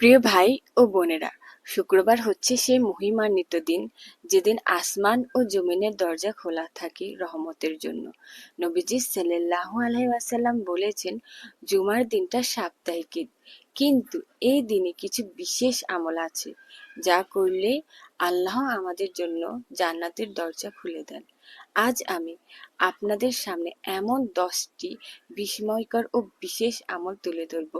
প্রিয় ভাই ও বোনেরা, শুক্রবার হচ্ছে সেই মহিমান্বিত দিন, যেদিন আসমান ও জমিনের দরজা খোলা থাকে রহমতের জন্য। নবীজি সাল্লাহ আলহাসাল্লাম বলেছেন, জুমার দিনটা সাপ্তাহিক কিন্তু এই দিনে কিছু বিশেষ আমল আছে, যা করলে আল্লাহ আমাদের জন্য জান্নাতের দরজা খুলে দেন। আজ আমি আপনাদের সামনে এমন দশটি বিস্ময়কর ও বিশেষ আমল তুলে ধরব,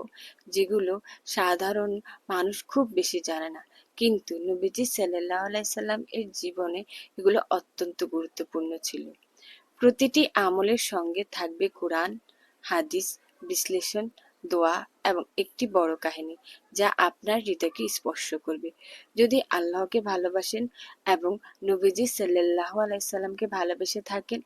যেগুলো সাধারণ মানুষ খুব বেশি জানে না। কিন্তু নবীজি সাল্লাহ আলাইসাল্লাম এর জীবনে এগুলো অত্যন্ত গুরুত্বপূর্ণ ছিল। প্রতিটি আমলের সঙ্গে থাকবে কোরআন, হাদিস, বিশ্লেষণ দোয়া এবং একটি বড় কাহিনী যা আপনার হৃদয়কে স্পর্শ করবে। যদি আল্লাহকে ভালোবাসেন এবং নবীজি সাল্লাহ আলাইসাল্লামকে ভালোবেসে থাকেন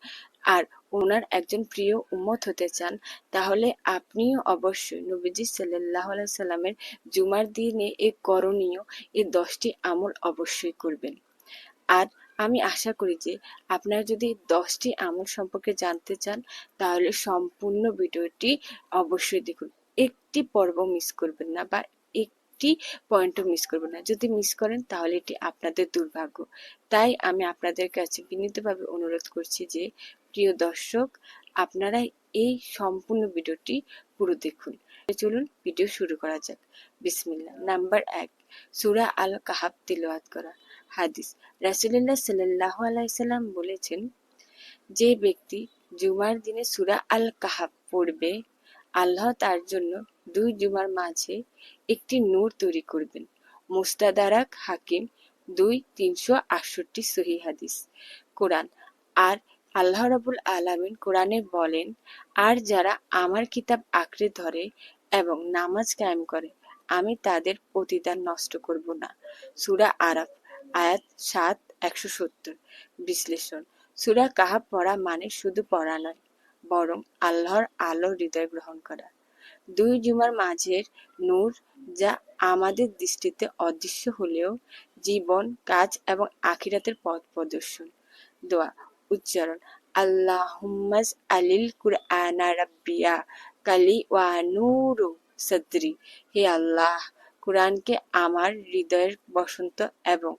আর ওনার একজন প্রিয় উম্মত হতে চান, তাহলে আপনিও অবশ্যই নবীজি সাল্লাহ আলাইসাল্লামের জুমার দিনে এই করণীয় এই দশটি আমল অবশ্যই করবেন। আর আমি আশা করি যে আপনারা যদি দশটি আমল সম্পর্কে জানতে চান, তাহলে সম্পূর্ণ ভিডিওটি অবশ্যই দেখুন। একটি পর্ব মিস করবেন না বা একটি পয়েন্টও মিস করবেন না। যদি মিস করেন, তাহলে এটি আপনাদের দুর্ভাগ্য। তাই আমি আপনাদের কাছে বিনীতভাবে অনুরোধ করছি যে, প্রিয় দর্শক, আপনারা এই সম্পূর্ণ ভিডিওটি পুরো দেখুন। চলুন ভিডিও শুরু করা যাক। বিসমিল্লা নাম্বার এক, সুরা আল কাহাব তিলওয়াত করা। হাদিস, রাসুলিল্লাহ সাল্লাহ আলাইসাল্লাম বলেছেন, যে ব্যক্তি জুমার দিনে সুরা আল কাহাব পড়বে, আল্লাহ তার জন্য দুই জুমার মাঝে একটি নূর তৈরি করবেন। মুস্তাদারাক হাকিম, দুই তিনশো আটষট্টি সহি হাদিস। কোরআন, আর আল্লাহ রাবুল আলামিন কোরআনে বলেন, আর যারা আমার কিতাব আঁকড়ে ধরে এবং নামাজ কায়েম করে, আমি তাদের প্রতিদান নষ্ট করব না। সুরা আরাফ, আয়াত সাত, একশো সত্তর। বিশ্লেষণ, সুরা কাহাব পড়া মানে শুধু পড়া নয়, বরং আল্লাহর আলো হৃদয় গ্রহণ করা। দুই জুমার মাঝের নূর যা আমাদের দৃষ্টিতে অদৃশ্য হলেও জীবন, কাজ এবং আখিরাতের পথ প্রদর্শন। দোয়া, উচ্চারণ আল্লাহুম্মাজ আলিল কুরআনা রাব্বিয়া কালি ওয়া নূরু সদরি। হে আল্লাহ, কোরআনকে আমার হৃদয়ের বসন্ত এবং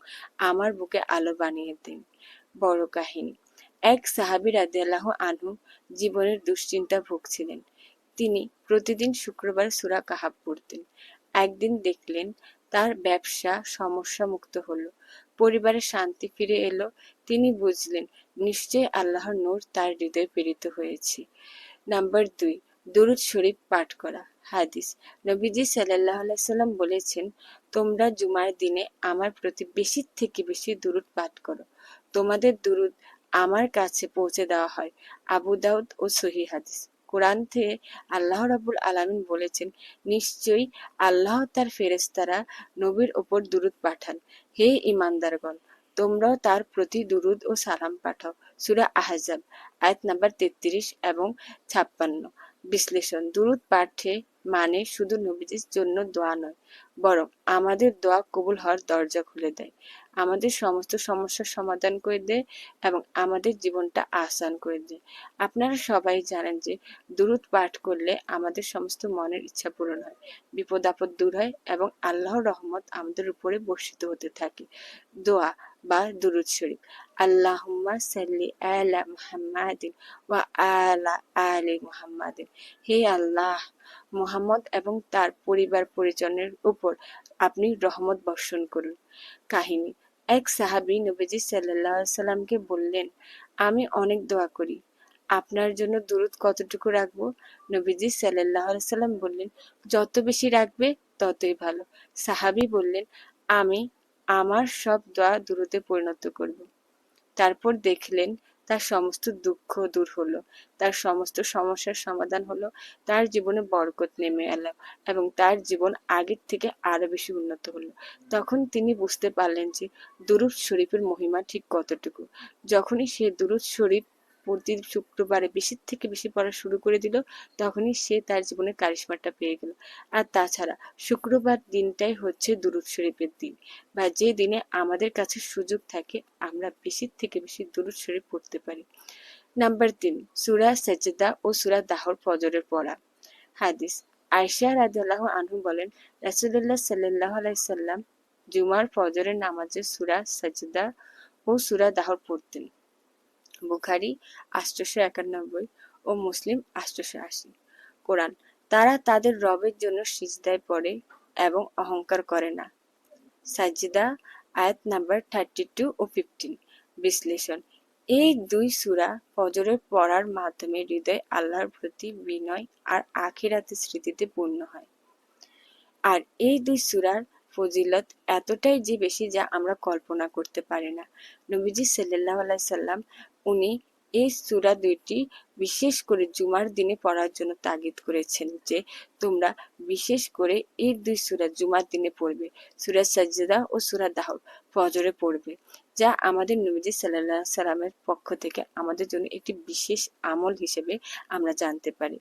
আমার বুকে আলো বানিয়ে দিন। বড় কাহিনী, এক সাহাবি রাদিয়াল্লাহু আনহু জীবনের দুশ্চিন্তা ভুগছিলেন। তিনি প্রতিদিন শুক্রবার সুরা কাহাব পড়তেন। একদিন দেখলেন তার ব্যবসা সমস্যা মুক্ত হলো, পরিবারে শান্তি ফিরে এলো। তিনি বুঝলেন নিশ্চয় আল্লাহর নূর তার হৃদয়ে প্রেরিত হয়েছে। নাম্বার দুই, দরুদ শরীফ পাঠ করা, হাদিস। নবীজি সাল্লাহ সাল্লাম বলেছেন, তোমরা জুমার দিনে আমার প্রতি বেশি থেকে বেশি দুরুদ পাঠ করো। তোমাদের দুরুদ আমার কাছে পৌঁছে দেওয়া হয়। আবু দাউদ ও সহি হাদিস। কোরআন থেকে আল্লাহ রাবুল আলমিন বলেছেন, নিশ্চয়ই আল্লাহ তার ফেরেস্তারা নবীর ওপর দুরুদ পাঠান। হে ইমানদারগণ তোমরাও তার প্রতি দুরুদ ও সালাম পাঠাও। সুরা আহজাব, আয়াত নাম্বার তেত্রিশ এবং ছাপ্পান্ন। বিশ্লেষণ, দুরুদ পাঠে মানে শুধু নবীজির জন্য দোয়া নয়, বরং আমাদের দোয়া কবুল হওয়ার দরজা খুলে দেয়। আমাদের সমস্ত সমস্যার সমাধান করে দেয় এবং আমাদের জীবনটা আসান করে দেয়। আপনারা সবাই জানেন যে দুরুদ পাঠ করলে আমাদের সমস্ত মনের ইচ্ছা পূরণ হয়, বিপদ আপদ দূর হয় এবং আল্লাহর রহমত আমাদের উপরে বর্ষিত হতে থাকে। দোয়া বা দুরুদ শরীফ। আল্লাহুম্মা সাল্লি আলা মুহাম্মাদিন ওয়া আলা আলি মুহাম্মাদিন। হে আল্লাহ, মুহাম্মদ এবং তার পরিবার পরিজনের উপর আপনি রহমত বর্ষণ করুন। কাহিনী, এক সাহাবী নবীজি সাল্লাহ সাল্লামকে বললেন, আমি অনেক দোয়া করি। আপনার জন্য দূরত কতটুকু রাখব? নবীজি সাল্লাহ সাল্লাম বললেন, যত বেশি রাখবে ততই ভালো। সাহাবি বললেন, আমি আমার সব দোয়া দূরতে পরিণত করব। তারপর দেখলেন তার সমস্ত দুঃখ দূর হলো, তার সমস্ত সমস্যার সমাধান হলো, তার জীবনে বরকত নেমে এলো এবং তার জীবন আগের থেকে আরও বেশি উন্নত হলো। তখন তিনি বুঝতে পারলেন যে দুরুদ শরীফের মহিমা ঠিক কতটুকু। যখনই সে দুরুদ শরীফ প্রতি শুক্রবারে বেশি থেকে বেশি পড়া শুরু করে দিল, তখনই সে তার জীবনে কারিশমাটা পেয়ে গেল। আর তাছাড়া শুক্রবার দিনটাই হচ্ছে দুরুদ শরীফের দিন। বা যে দিনে আমাদের কাছে সুযোগ থাকে, আমরা বেশি থেকে বেশি দুরুদ শরীফ পড়তে পারি। নাম্বার তিন, সুরা সেজদা ও সুরা দাহর ফজরের পড়া। হাদিস আয়সা রাদিয়াল্লাহ আনহু বলেন, রাসূলুল্লাহ সাল্লাল্লাহু আলাইহি সাল্লাম জুমার ফজরের নামাজে সুরা সাজদা ও সুরা দাহর পড়তেন। বুখারী আষ্টশো একানব্বই ও মুসলিম আটশোশো আশি। কোরআন, তারা তাদের রবের জন্য সিজদায় পড়ে এবং অহংকার করে না। সাজিদা, আয়াত নাম্বার থার্টি টু ও ফিফটিন। বিশ্লেষণ, এই দুই সূরা ফজরের পড়ার মাধ্যমে হৃদয় আল্লাহর প্রতি বিনয় আর আখিরাতের স্মৃতিতে পূর্ণ হয়। আর এই দুই সূরার ফজিলত এতটাই যে বেশি যা আমরা কল্পনা করতে পারি না। নবীজি সাল্লাহ আলাইসাল্লাম উনি এই সুরা দুইটি বিশেষ করে জুমার দিনে পড়ার জন্য তাগিদ করেছেন যে, তোমরা বিশেষ করে এই দুই সুরা জুমার দিনে পড়বে, সূরা সাজদা ও সুরা দাহ ফজরে পড়বে, যা আমাদের নবীজি সাল্লাহ সাল্লামের পক্ষ থেকে আমাদের জন্য একটি বিশেষ আমল হিসেবে আমরা জানতে পারি।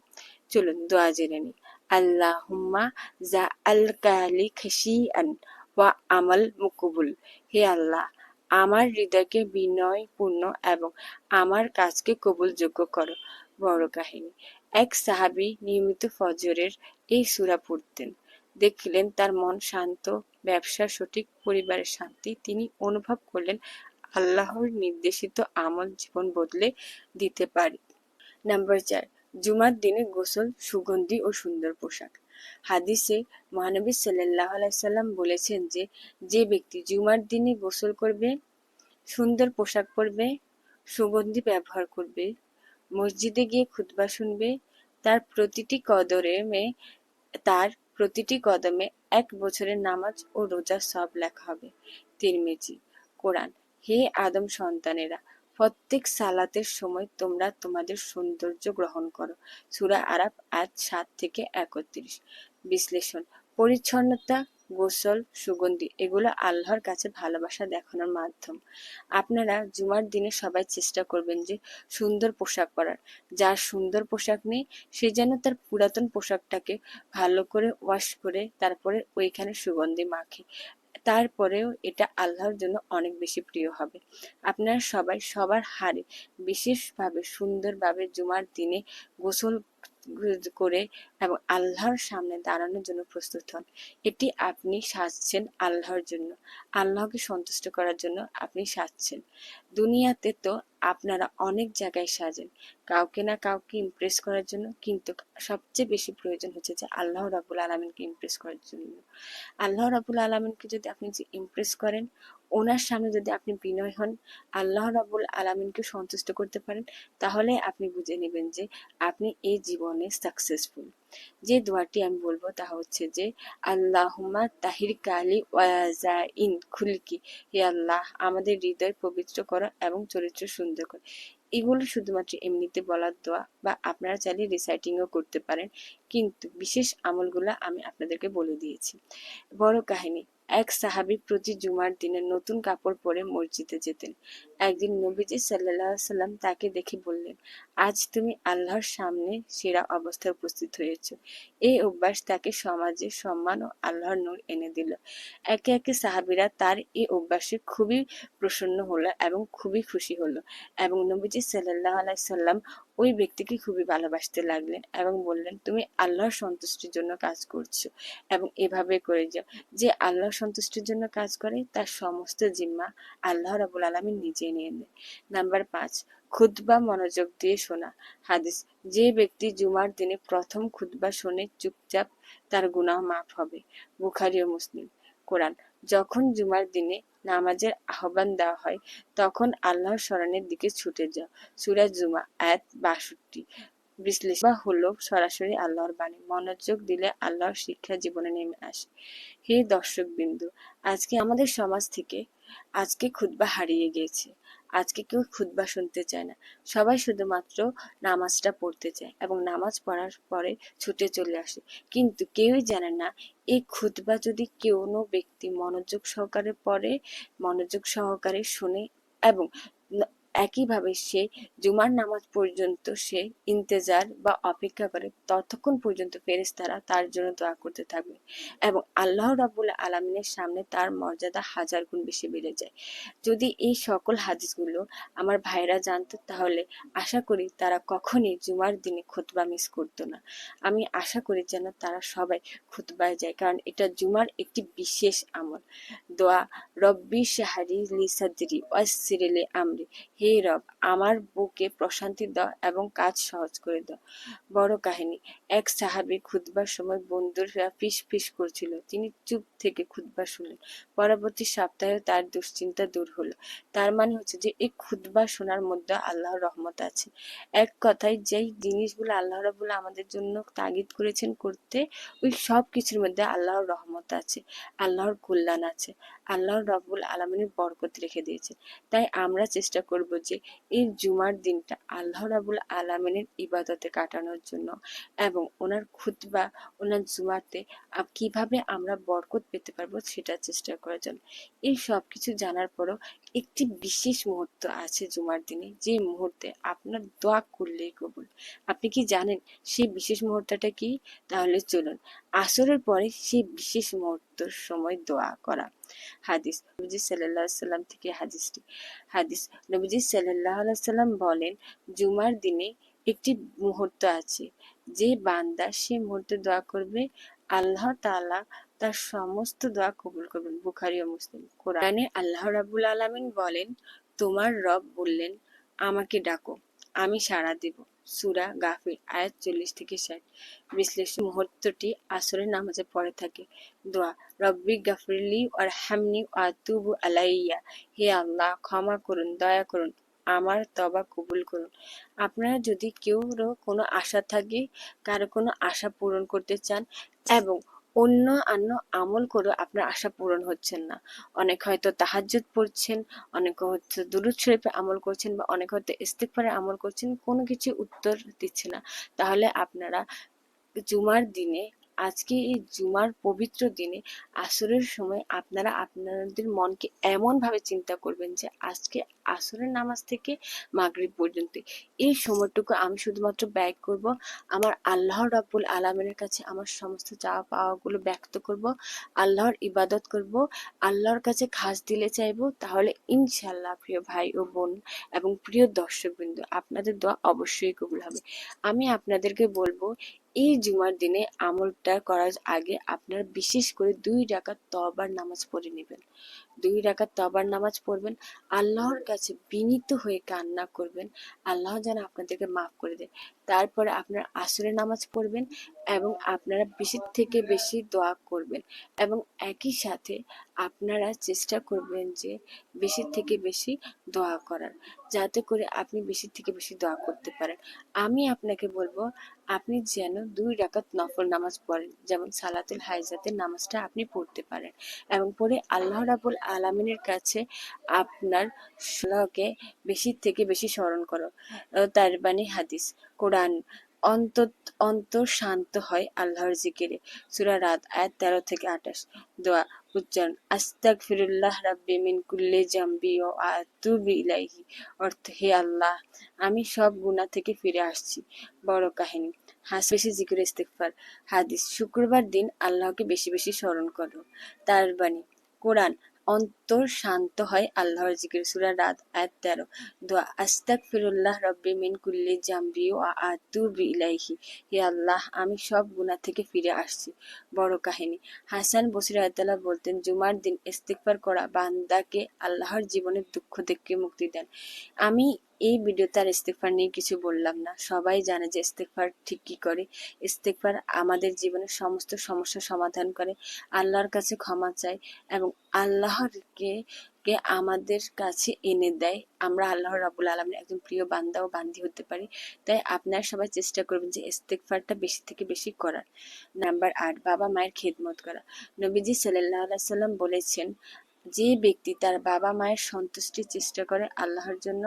চলুন দোয়া জেনে নিই। আল্লাহুম্মা জা আল কালি খাসিয়ান ওয়া আমাল মুকবুল। হে আল্লাহ, আমার হৃদয়কে বিনয়পূর্ণ এবং আমার কাজকে কবুলযোগ্য করো, বড় কাহিনী। এক সাহাবি নিয়মিত ফজরের এই সূরা পড়তেন। দেখলেন তার মন শান্ত, ব্যবসার সঠিক পরিবারের শান্তি তিনি অনুভব করলেন, আল্লাহর নির্দেশিত আমল জীবন বদলে দিতে পারে। নাম্বার চার জুমার দিনে গোসল, সুগন্ধি ও সুন্দর পোশাক। হাদিসে মহানবী সাল্লাহ আলাইসাল্লাম বলেছেন যে যে ব্যক্তি জুমার দিনে গোসল করবে, সুন্দর পোশাক পরবে, সুগন্ধি ব্যবহার করবে, মসজিদে গিয়ে খুতবা শুনবে, তার প্রতিটি কদরে মে তার প্রতিটি কদমে এক বছরের নামাজ ও রোজা সব লেখা হবে। তিরমিজি, কোরআন, হে আদম সন্তানেরা প্রত্যেক সালাতের সময় তোমরা তোমাদের সৌন্দর্য গ্রহণ করো। সুরা আরাব আজ সাত থেকে একত্রিশ। বিশ্লেষণ, পরিচ্ছন্নতা, গোসল, সুগন্ধি, এগুলো আল্লাহর কাছে ভালোবাসা দেখানোর মাধ্যম। আপনারা জুমার দিনে সবাই চেষ্টা করবেন যে সুন্দর পোশাক পরার। যার সুন্দর পোশাক নেই, সে যেন তার পুরাতন পোশাকটাকে ভালো করে ওয়াশ করে তারপরে ওইখানে সুগন্ধি মাখে। তারপরেও এটা আল্লাহর জন্য অনেক বেশি প্রিয় হবে। আপনারা সবাই সবার হারে বিশেষভাবে সুন্দরভাবে জুমার দিনে গোসল করে এবং আল্লাহর সামনে দাঁড়ানোর জন্য প্রস্তুত হন। এটি আপনি সাজছেন আল্লাহর জন্য। আল্লাহকে সন্তুষ্ট করার জন্য আপনি সাজছেন। দুনিয়াতে তো আপনারা অনেক জায়গায় সাজেন। কাউকে না কাউকে ইমপ্রেস করার জন্য কিন্তু সবচেয়ে বেশি প্রয়োজন হচ্ছে যে আল্লাহ রাবুল আলমিনকে ইমপ্রেস করার জন্য। আল্লাহ রাবুল আলমিনকে যদি আপনি যে ইমপ্রেস করেন ওনার সামনে যদি আপনি বিনয় হন, আল্লাহ রাবুল আলমিনকে সন্তুষ্ট করতে পারেন, তাহলে আপনি বুঝে নেবেন যে আপনি এই জীবনে সাকসেসফুল যে দোয়াটি আমি বলব তা হচ্ছে যে, আল্লাহুম্মা তাহির কালি ইন খুলকি, হে আল্লাহ, আমাদের হৃদয় পবিত্র করো এবং চরিত্র সুন্দর করো। এগুলো শুধুমাত্র এমনিতে বলার দোয়া বা আপনারা চাইলে রিসাইটিংও করতে পারেন, কিন্তু বিশেষ আমলগুলো আমি আপনাদেরকে বলে দিয়েছি। বড় কাহিনী এক সাহাবি প্রতি জুমার দিনে নতুন কাপড় পরে মসজিদে যেতেন। একদিন নবীজি সাল্লাহ সাল্লাম তাকে দেখে বললেন, আজ তুমি আল্লাহর সামনে সেরা অবস্থায় উপস্থিত হয়েছ। এই অভ্যাস তাকে সমাজে সম্মান ও আল্লাহর নূর এনে দিল। একে একে সাহাবিরা তার এই অভ্যাসে খুবই প্রসন্ন হলো এবং খুবই খুশি হলো এবং নবীজি সাল্লাহ আলাইসাল্লাম ওই ব্যক্তিকে খুবই ভালোবাসতে লাগলেন এবং বললেন, তুমি আল্লাহর সন্তুষ্টির জন্য কাজ করছ এবং এভাবে করে যাও। যে আল্লাহর সন্তুষ্টির জন্য কাজ করে, তার সমস্ত জিম্মা আল্লাহ রাবুল আলমী নিজে নিয়ে নেয় নাম্বার পাঁচ, খুতবা মনোযোগ দিয়ে শোনা। হাদিস, যে ব্যক্তি জুমার দিনে প্রথম খুতবা শোনে, চুপচাপ তার গুনাহ মাফ হবে। বুখারি ও মুসলিম। কোরআন, যখন জুমার দিনে নামাজের আহ্বান দেওয়া হয়, তখন আল্লাহর স্মরণের দিকে ছুটে যাও। সুরা জুমা এক বাষট্টি। বিশ্লেষণ বা হলো সরাসরি আল্লাহর বাণী। মনোযোগ দিলে আল্লাহর শিক্ষা জীবনে নেমে আসে। হে দর্শক বিন্দু আজকে আমাদের সমাজ থেকে, আজকে খুদ্া হারিয়ে গিয়েছে। আজকে কেউ খুদ্া শুনতে চায় না। সবাই শুধুমাত্র নামাজটা পড়তে চায় এবং নামাজ পড়ার পরে ছুটে চলে আসে। কিন্তু কেউই জানে না, এই খুতবা যদি কোনো ব্যক্তি মনোযোগ সহকারে পড়ে, মনোযোগ সহকারে শুনে এবং একইভাবে সে জুমার নামাজ পর্যন্ত সে ইন্তেজার বা অপেক্ষা করে, ততক্ষণ পর্যন্ত ফেরেশতারা তার জন্য দোয়া করতে থাকবে এবং আল্লাহ রাবুল আলমিনের সামনে তার মর্যাদা হাজার গুণ বেশি বেড়ে যায়। যদি এই সকল হাদিসগুলো আমার ভাইরা জানতো তাহলে আশা করি তারা কখনই জুমার দিনে খুতবা মিস করতো না। আমি আশা করি যেন তারা সবাই খুতবায় যায়, কারণ এটা জুমার একটি বিশেষ আমল। দোয়া, রব্বি শাহারি লিসাদ্রি ওয়াসিরিলি আমরি হে রব, আমার বুকে প্রশান্তি দাও এবং কাজ সহজ করে দাও। বড় কাহিনী, এক সাহাবি খুতবার সময় বন্ধুরা ফিস ফিস করছিল। তিনি চুপ থেকে খুতবা শুনলেন। পরবর্তী সপ্তাহে তার দুশ্চিন্তা দূর হলো। তার মানে হচ্ছে যে, এই খুতবা শোনার মধ্যে আল্লাহর রহমত আছে। এক কথায়, যেই জিনিসগুলো আল্লাহ রাবুল্লাহ আমাদের জন্য তাগিদ করেছেন করতে, ওই সব কিছুর মধ্যে আল্লাহর রহমত আছে, আল্লাহর কল্যাণ আছে, আল্লাহর রব্বুল আলমিনের বরকত রেখে দিয়েছে। তাই আমরা চেষ্টা করব যে, এই জুমার দিনটা আল্লাহ রাবুল আলমিনের ইবাদতে কাটানোর জন্য এবং ওনার খুতবা, ওনার জুমাতে কীভাবে আমরা বরকত পেতে পারব সেটা চেষ্টা করার জন্য। এই সব কিছু জানার পরও একটি বিশেষ মুহূর্ত আছে জুমার দিনে। যে মুহূর্তে আপনার দোয়া করলেই কবুল। আপনি কি জানেন সেই বিশেষ মুহূর্তটা কি? তাহলে চলুন। আসরের পরে সেই বিশেষ মুহূর্তর সময় দোয়া করা। হাদিস। নবীজি সাল্লাহ সাল্লাম থেকে হাদিসটি, হাদিস। নবীজি সাল্লাহ সাল্লাম বলেন, জুমার দিনে একটি মুহূর্ত আছে, যে বান্দা সে মুহূর্তে দোয়া করবে, আল্লাহ তাআলা তার সমস্ত দোয়া কবুল করবেন। বুখারি ও মুসলিম। কোরআনে আল্লাহ রাবুল আলমিন বলেন, তোমার রব বললেন, আমাকে ডাকো, আমি সাড়া দেব। সুরা গাফির আয়াত চল্লিশ থেকে ষাট। বিশ্লেষণ মুহূর্তটি আসরের নামাজে পড়ে থাকে। দোয়া, রব্বি গাফিরলি আর হামনি আতুবু আলাইয়া। হে আল্লাহ, ক্ষমা করুন, দয়া করুন, আমার তবা কবুল করুন। আপনারা যদি কেউ কোনো আশা থাকে, কারও কোনো আশা পূরণ করতে চান এবং অন্য অন্য আমল করে আপনার আশা পূরণ হচ্ছেন না। অনেক হয়তো তাহাজ্জুদ পড়ছেন, অনেক হয়তো দুরুদ শরীফে আমল করছেন বা অনেক হয়তো ইস্তেকফারে আমল করছেন, কোনো কিছু উত্তর দিচ্ছে না। তাহলে আপনারা জুমার দিনে আজকে এই জুমার পবিত্র দিনে আসরের সময় আপনারা আপনাদের মনকে এমনভাবে চিন্তা করবেন যে আজকে আসরের নামাজ থেকে মাগরিব পর্যন্ত। এই সময়টুকু আমি শুধুমাত্র ব্যয় করব, আমার আল্লাহর রাব্বুল আলমিনের কাছে আমার সমস্ত চাওয়া পাওয়াগুলো ব্যক্ত করব, আল্লাহর ইবাদত করব, আল্লাহর কাছে খাস দিলে চাইব, তাহলে ইনশাল্লাহ প্রিয় ভাই ও বোন এবং প্রিয় দর্শকবৃন্দ, আপনাদের দোয়া অবশ্যই কবুল হবে। আমি আপনাদেরকে বলব এই জুমার দিনে আমলটা করার আগে আপনারা বিশেষ করে দুই রাকাত তবার নামাজ পড়ে নেবেন। দুই রাকাত তবার নামাজ পড়বেন। আল্লাহর কাছে বিনীত হয়ে কান্না করবেন। আল্লাহ যেন আপনাদেরকে মাফ করে দেয় তারপরে আপনারা আসরে নামাজ পড়বেন এবং আপনারা বেশি থেকে বেশি দোয়া করবেন এবং একই সাথে আপনারা চেষ্টা করবেন যে বেশি থেকে বেশি দোয়া করার, যাতে করে আপনি বেশি থেকে বেশি দোয়া করতে পারেন। আমি আপনাকে বলব, আপনি যেন দুই রাকাত নফল নামাজ পড়েন, যেমন সালাতুল হাইজাতের নামাজটা আপনি পড়তে পারেন এবং পরে আল্লাহ রাবুল আলমিনের কাছে আপনার আল্লাহকে বেশি থেকে বেশি স্মরণ করো। তার বাণী হাদিস। কোরআন অন্তর অন্তর শান্ত হয় আল্লাহর জিকিরে। সুরা রাত আয়াত তেরো থেকে আঠাশ। দোয়া, উচ্চারণ আস্তাক ফিরুল্লাহ রাব্বি মিন কুল্লে জাম্বি ও আতুবি ইলাইহি। অর্থ, হে আল্লাহ, আমি সব গুনাহ থেকে ফিরে আসছি। বড় কাহিনী, হাস, বেশি জিকির ইস্তেকফার হাদিস, শুক্রবার দিন আল্লাহকে বেশি বেশি স্মরণ করো। তার বাণী, কোরআন অন্তর শান্ত হয় আল্লাহর জিকির। সুরা রাত আয়াত তেরো। দোয়া আস্তাক ফিরুল্লাহ রব্বি মিন কুল্লি জাম্বি ও আতু ইলাইহি। হে আল্লাহ, আমি সব গুণা থেকে ফিরে আসছি। বড় কাহিনী। হাসান বসির আয়তাল্লাহ বলতেন, জুমার দিন ইস্তিকবার করা বান্দাকে আল্লাহর জীবনের দুঃখ থেকে মুক্তি দেন। আমি এই ভিডিওতে আর ইস্তেকফার নিয়ে কিছু বললাম না। সবাই জানে যে ইস্তেকফার ঠিক কি করে। ইস্তেকফার আমাদের জীবনের সমস্ত সমস্যা সমাধান করে। আল্লাহর কাছে ক্ষমা চায় এবং আল্লাহরকে, কে আমাদের কাছে এনে দেয়। আমরা আল্লাহ রাবুল আলমের একজন প্রিয় বান্দা ও বান্দি হতে পারি। তাই আপনারা সবাই চেষ্টা করবেন যে ইস্তেকফারটা বেশি থেকে বেশি করার। নাম্বার আট, বাবা মায়ের খেদমত করা। নবীজি সাল্লাহ সাল্লাম বলেছেন যে ব্যক্তি তার বাবা মায়ের সন্তুষ্টির চেষ্টা করে আল্লাহর জন্য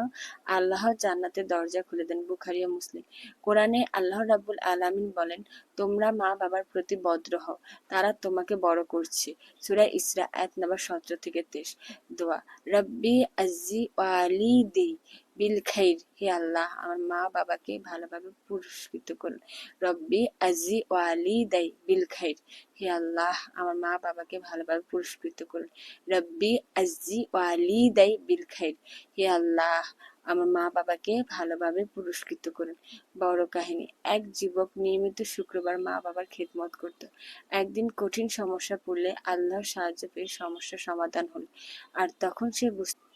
আল্লাহ জান্নাতের দরজা খুলে দেন বুখারিয়া মুসলিম। কোরআনে আল্লাহ রাবুল আলামিন বলেন তোমরা মা বাবার প্রতি বদ্র হও, তারা তোমাকে বড় করছে। সুরা ইসরা এক নাম্বার সতেরো থেকে তেইশ। দোয়া, রব্বি আজি ওয়ালি দেই বিল খাইর হে আল্লাহ, আমার মা বাবাকে ভালোভাবে পুরস্কৃত করুন। রব্বি আজি ওয়ালি দাই বিল খাইর হে আল্লাহ, আমার মা বাবাকে ভালোভাবে পুরস্কৃত করুন। রব্বি আজি ওয়ালি দাই বিল খাইর হে আল্লাহ আমার মা বাবাকে ভালোভাবে পুরস্কৃত করুন। বড় কাহিনী, এক যুবক নিয়মিত শুক্রবার মা বাবার খেদমত করত। একদিন কঠিন সমস্যা পড়লে আল্লাহর সাহায্য পেয়ে সমস্যার সমাধান হল। আর তখন সে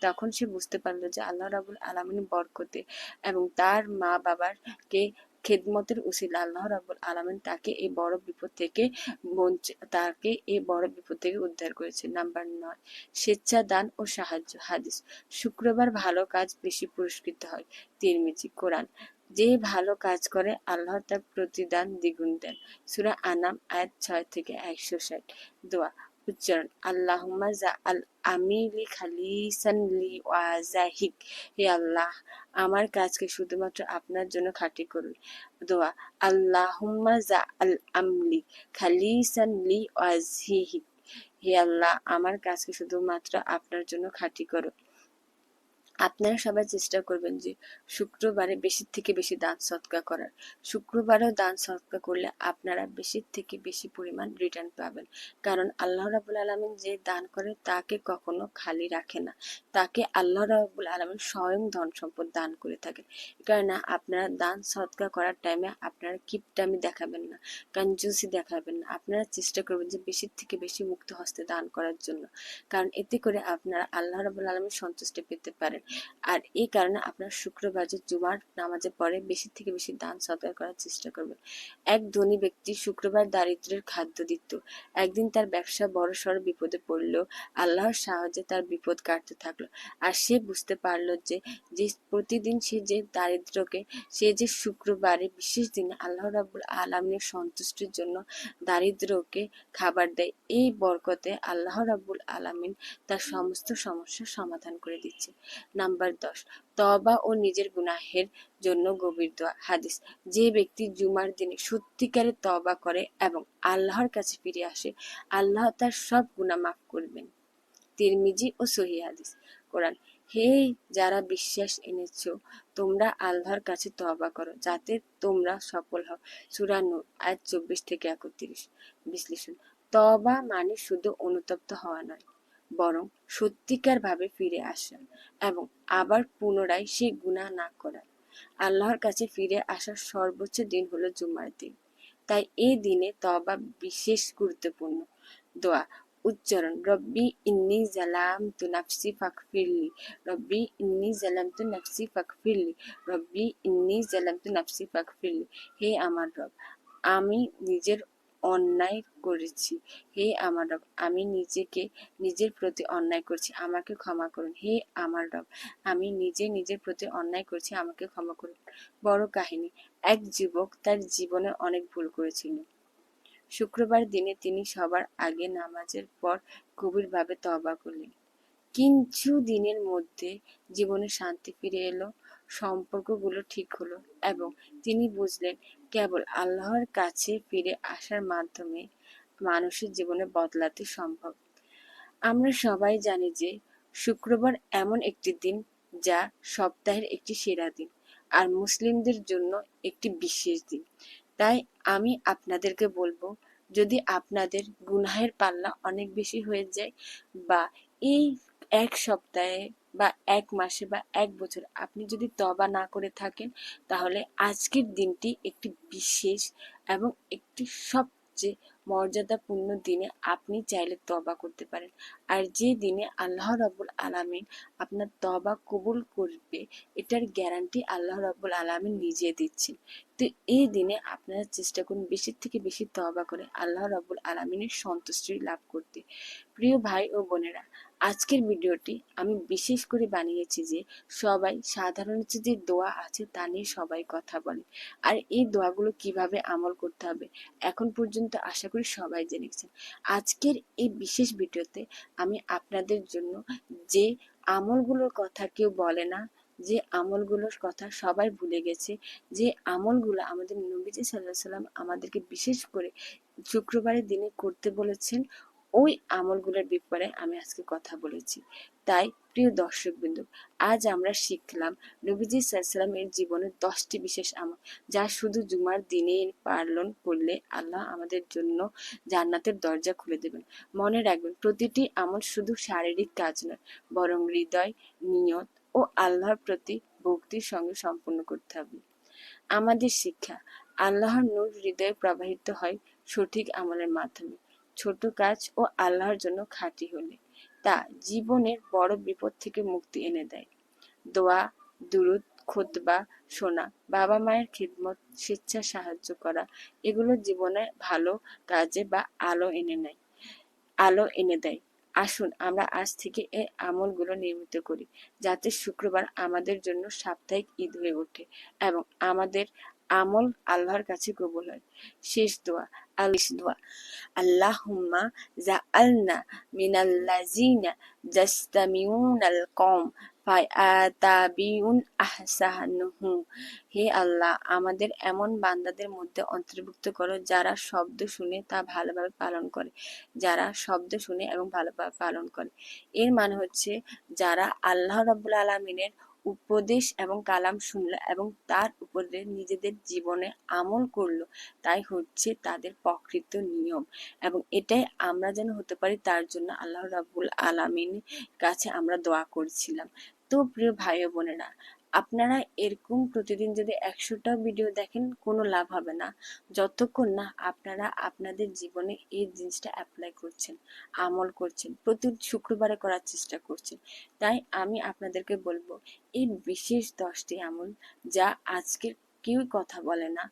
তখন সে বুঝতে পারল যে আল্লাহ রাবুল আলমিন বরকতে এবং তার মা বাবার কে খেদমতের উসিল আল্লাহ রাবুল আলমিন তাকে এই বড় বিপদ থেকে তাকে এই বড় বিপদ থেকে উদ্ধার করেছে নাম্বার নয় স্বেচ্ছা দান ও সাহায্য। হাদিস, শুক্রবার ভালো কাজ বেশি পুরস্কৃত হয়। তিরমিজি, কোরআন, যে ভালো কাজ করে, আল্লাহ তার প্রতিদান দ্বিগুণ দেন। সুরা আনাম, আয়াত ছয় থেকে একশো ষাট। দোয়া উচ্চারণ আল্লাহুম্মা জা আল আমিলি খালিসান লি ওয়াজাহিক হে আল্লাহ, আমার কাজকে শুধুমাত্র আপনার জন্য খাঁটি করুন। দোয়া, আল্লাহুম্মা জা আল আমলি খালিসান লি ওয়াজহিক হে আল্লাহ, আমার কাজকে শুধুমাত্র আপনার জন্য খাঁটি করুন। আপনারা সবাই চেষ্টা করবেন যে শুক্রবারে বেশি থেকে বেশি দান সৎকা করার। শুক্রবারেও দান সৎকা করলে আপনারা বেশি থেকে বেশি পরিমাণ রিটার্ন পাবেন। কারণ আল্লাহ রাবুল আলমিন যে দান করে তাকে কখনো খালি রাখে না। তাকে আল্লাহ রাবুল আলমিন স্বয়ং ধন সম্পদ দান করে থাকেন। কারণ আপনারা দান সৎকা করার টাইমে আপনারা কিপটামি দেখাবেন না কঞ্জুসি দেখাবেন না। আপনারা চেষ্টা করবেন যে বেশি থেকে বেশি মুক্ত হস্তে দান করার জন্য। কারণ এতে করে আপনারা আল্লাহ রাবুল আলমীর সন্তুষ্টি পেতে পারেন। আর এই কারণে আপনার শুক্রবার যে জুমার নামাজের পরে বেশি থেকে বেশি দান সদকার করার চেষ্টা করবেন। এক ধনী ব্যক্তি শুক্রবার দারিদ্রের খাদ্য দিত। একদিন তার ব্যবসা বড় সড় বিপদে পড়ল, আল্লাহর সাহায্যে তার বিপদ কাটতে থাকল। আর সে বুঝতে পারল যে যে প্রতিদিন সে যে দারিদ্রকে, সে যে শুক্রবারে বিশেষ দিনে আল্লাহ রাবুল আলমের সন্তুষ্টির জন্য দারিদ্রকে খাবার দেয়, এই বরকতে আল্লাহ রাবুল আলামিন তার সমস্ত সমস্যার সমাধান করে দিচ্ছে। নাম্বার দশ। তবা ও নিজের গুনাহের জন্য গভীর দোয়া। হাদিস, যে ব্যক্তি জুমার দিনে সত্যিকারে তবা করে এবং আল্লাহর কাছে ফিরে আসে, আল্লাহ তার সব গুনাহ মাফ করবেন। তিরমিজি ও সহি হাদিস, কোরআন, হে যারা বিশ্বাস এনেছো, তোমরা আল্লাহর কাছে তবা করো, যাতে তোমরা সফল হও। সূরা নূর, আয়াত চব্বিশ থেকে একত্রিশ। বিশ্লেষণ তবা মানে শুধু অনুতপ্ত হওয়া নয়। বরং সত্যিকার ভাবে ফিরে আসা এবং আবার পুনরায় সেই গুনাহ না করা আল্লাহর কাছে ফিরে আসার সর্বোচ্চ দিন হলো জুমার দিন। তাই এই দিনে তবা বিশেষ গুরুত্বপূর্ণ। দোয়া, উচ্চারণ, রব্বি ইন্নি জালাম তু নাফসি ফাকফিরলি রব্বি ইন্নি জালাম তু নাফসি ফাকফিরলি রব্বি ইন্নি জালাম তু নাফসি ফাকফিরলি হে আমার রব, আমি নিজের অন্যায় করেছি। হে আমার রব, আমি নিজেকে, নিজের প্রতি অন্যায় করছি, আমাকে ক্ষমা করুন। হে আমার রব, আমি নিজে, নিজের প্রতি অন্যায় করছি, আমাকে ক্ষমা করুন। বড় কাহিনী, এক যুবক তার জীবনে অনেক ভুল করেছিল। শুক্রবার দিনে তিনি সবার আগে নামাজের পর গভীরভাবে তবা করলেন। কিছু দিনের মধ্যে জীবনে শান্তি ফিরে এলো। সম্পর্কগুলো ঠিক হলো এবং তিনি বুঝলেন কেবল আল্লাহর কাছে ফিরে আসার মাধ্যমে মানুষের জীবনে বদলাতে সম্ভব। আমরা সবাই জানি যে শুক্রবার এমন একটি দিন যা সপ্তাহের একটি সেরা দিন আর মুসলিমদের জন্য একটি বিশেষ দিন। তাই আমি আপনাদেরকে বলব, যদি আপনাদের গুনাহের পাল্লা অনেক বেশি হয়ে যায় বা এই এক সপ্তাহে বা এক মাসে বা এক বছর আপনি যদি তবা না করে থাকেন, তাহলে আজকের দিনটি একটি বিশেষ এবং একটি সবচেয়ে মর্যাদাপূর্ণ দিনে আপনি চাইলে তবা করতে পারেন। আর যে দিনে আল্লাহ রাবুল আলামিন আপনার তবা কবুল করবে, এটার গ্যারান্টি আল্লাহ রাবুল আলামিন নিজে দিচ্ছেন। তো এই দিনে আপনারা চেষ্টা করুন বেশি থেকে বেশি তবা করে আল্লাহ রাবুল আলামিনের সন্তুষ্টি লাভ করতে। প্রিয় ভাই ও বোনেরা আজকের ভিডিওটি আমি বিশেষ করে বানিয়েছি যে সবাই সাধারণত যে দোয়া আছে তা নিয়ে সবাই কথা বলে। আর এই দোয়াগুলো কীভাবে আমল করতে হবে এখন পর্যন্ত আশা করি সবাই জেনেছেন। আজকের এই বিশেষ ভিডিওতে আমি আপনাদের জন্য যে আমলগুলোর কথা কেউ বলে না, যে আমলগুলোর কথা সবাই ভুলে গেছে, যে আমলগুলো আমাদের নবীজি সাল্লাহ সাল্লাম আমাদেরকে বিশেষ করে শুক্রবারের দিনে করতে বলেছেন ওই আমলগুলোর ব্যাপারে আমি আজকে কথা বলেছি। তাই প্রিয় দর্শক বিন্দু আজ আমরা শিখলাম নবীজি সাল্লামের জীবনের দশটি বিশেষ আমল, যা শুধু জুমার দিনে পালন করলে আল্লাহ আমাদের জন্য জান্নাতের দরজা খুলে দেবেন। মনে রাখবেন, প্রতিটি আমল শুধু শারীরিক কাজ নয়, বরং হৃদয়, নিয়ত ও আল্লাহর প্রতি ভক্তির সঙ্গে সম্পন্ন করতে হবে। আমাদের শিক্ষা, আল্লাহর নূর হৃদয়ে প্রবাহিত হয় সঠিক আমলের মাধ্যমে। ছোট কাজ ও আল্লাহর জন্য খাঁটি হলে তা জীবনের বড় বিপদ থেকে মুক্তি এনে দেয়। দোয়া, দুরুদ, খোতবা, শোনা, বাবা মায়ের খিদমত, স্বেচ্ছা সাহায্য করা, এগুলো জীবনে ভালো কাজে বা আলো এনে নেয়, আলো এনে দেয়। আসুন, আমরা আজ থেকে এই আমলগুলো নিয়মিত করি, যাতে শুক্রবার আমাদের জন্য সাপ্তাহিক ঈদ হয়ে ওঠে এবং আমাদের আমল আল্লাহর কাছে কবুল হয়। শেষ দোয়া আলিশ দোয়া। আল্লাহুম্মা জাআলনা মিনাল্লাযিনা জাস্তামিউনাল কওম ফায়াতাবিউন আহসানুহু। হে আল্লাহ, আমাদের এমন বান্দাদের মধ্যে অন্তর্ভুক্ত করো যারা শব্দ শুনে তা ভালোভাবে পালন করে, যারা শব্দ শুনে এবং ভালোভাবে পালন করে। এর মানে হচ্ছে যারা আল্লাহ রাব্বুল আলামিনের উপদেশ এবং কালাম শুনলো এবং তার উপরে নিজেদের জীবনে আমল করল। তাই হচ্ছে তাদের প্রকৃত নিয়ম এবং এটাই আমরা যেন হতে পারি, তার জন্য আল্লাহ রাবুল আলমিনের কাছে আমরা দোয়া করছিলাম। তো প্রিয় ভাই বোনেরা আপনারা এরকম প্রতিদিন যদি একশোটা ভিডিও দেখেন, কোনো লাভ হবে না। যতক্ষণ না আপনারা আপনাদের জীবনে এই জিনিসটা অ্যাপ্লাই করছেন, আমল করছেন প্রতি শুক্রবারে করার চেষ্টা করছেন। তাই আমি আপনাদেরকে বলব, এই বিশেষ দশটি আমল যা আজকের কেউ কথা বলে না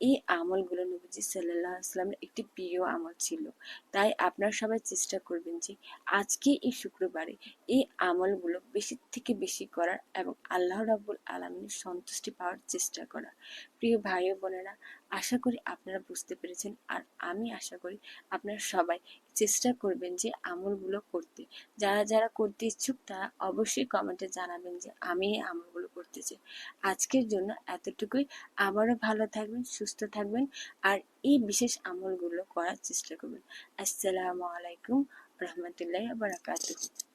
এই আমলগুলো নবীজি সাল্লাহ আসলামের একটি প্রিয় আমল ছিল। তাই আপনারা সবাই চেষ্টা করবেন যে আজকে এই শুক্রবারে এই আমলগুলো বেশি থেকে বেশি করার এবং আল্লাহ রাবুল আলমীর সন্তুষ্টি পাওয়ার চেষ্টা করা প্রিয় ভাই বোনেরা আশা করি আপনারা বুঝতে পেরেছেন। আর আমি আশা করি আপনারা সবাই চেষ্টা করবেন যে আমলগুলো করতে। যারা যারা করতে ইচ্ছুক তারা অবশ্যই কমেন্টে জানাবেন যে আমি এই আমলগুলো করতে চাই আজকের জন্য এতটুকুই। আবারও ভালো থাকবেন, সুস্থ থাকবেন আর এই বিশেষ আমলগুলো করার চেষ্টা করবেন। আসসালামু আলাইকুম, রহমতুল্লাহ বারাকাতুহ।